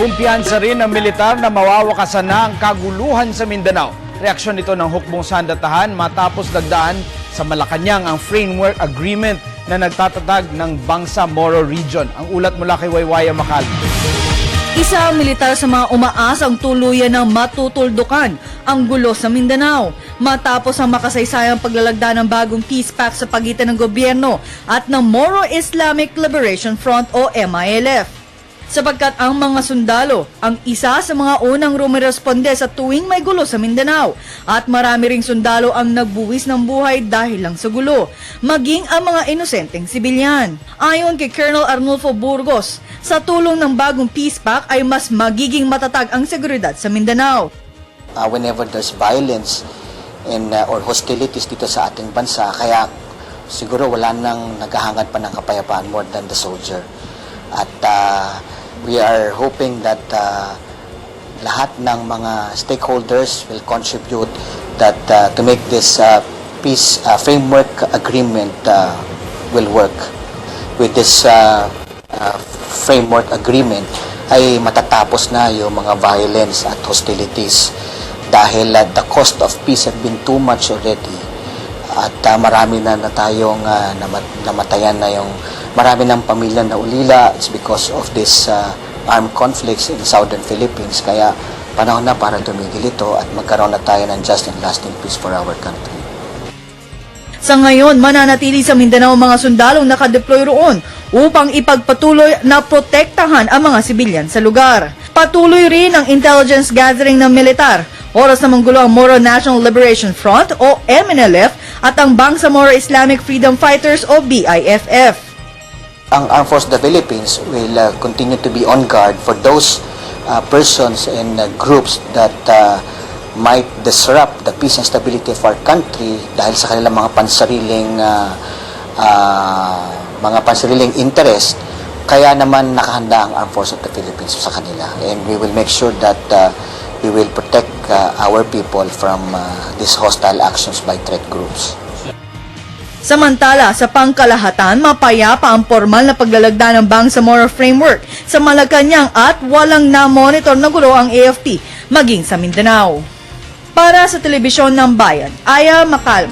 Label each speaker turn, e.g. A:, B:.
A: Kumpiyansa rin ng militar na mawawakasan na ang kaguluhan sa Mindanao. Reaksyon nito ng hukbong sandatahan matapos dagdaan sa Malacanang ang framework agreement na nagtatatag ng Bangsa Moro Region. Ang ulat mula kay Waywaya Makal.
B: Isa ang militar sa mga umaasang tuluyan ng matutuldukan ang gulo sa Mindanao matapos ang makasaysayang paglalagda ng bagong peace pact sa pagitan ng gobyerno at ng Moro Islamic Liberation Front o MILF. Sapagkat ang mga sundalo ang isa sa mga unang rumiresponde sa tuwing may gulo sa Mindanao at marami ring sundalo ang nagbuwis ng buhay dahil lang sa gulo, maging ang mga inosenteng sibilyan. Ayon kay Colonel Arnulfo Burgos, sa tulong ng bagong peace pact ay mas magiging matatag ang seguridad sa Mindanao.
C: uh, whenever there's violence and uh, or hostilities dito sa ating bansa kaya siguro wala nang naghahangad pa ng kapayapaan more than the soldier at uh, we are hoping that uh, lahat ng mga stakeholders will contribute that uh, to make this uh, peace uh, framework agreement uh, will work. With this uh, uh, framework agreement ay matatapos na yung mga violence at hostilities. Dahil uh, the cost of peace have been too much already. At uh, marami na na tayong uh, namat- namatayan na yung marami ng pamilya na ulila it's because of this uh, armed conflicts in southern Philippines kaya panahon na para tumigil ito at magkaroon na tayo ng just and lasting peace for our country.
B: Sa ngayon, mananatili sa Mindanao mga sundalong nakadeploy roon upang ipagpatuloy na protektahan ang mga sibilyan sa lugar. Patuloy rin ang intelligence gathering ng militar. Oras na manggulo ang Moro National Liberation Front o MNLF at ang Bangsamoro Islamic Freedom Fighters o BIFF.
C: Ang Armed Forces of the Philippines will uh, continue to be on guard for those uh, persons and uh, groups that uh, might disrupt the peace and stability of our country dahil sa kanilang mga pansariling uh, uh, mga pansariling interest kaya naman nakahanda ang Armed Forces of the Philippines sa kanila and we will make sure that uh, we will protect uh, our people from uh, these hostile actions by threat groups.
B: Samantala, sa pangkalahatan, mapayapa ang formal na paglalagda ng Bangsamoro Framework sa Malacanang at walang na-monitor na gulo ang AFP, maging sa Mindanao. Para sa telebisyon ng bayan, Aya Makal.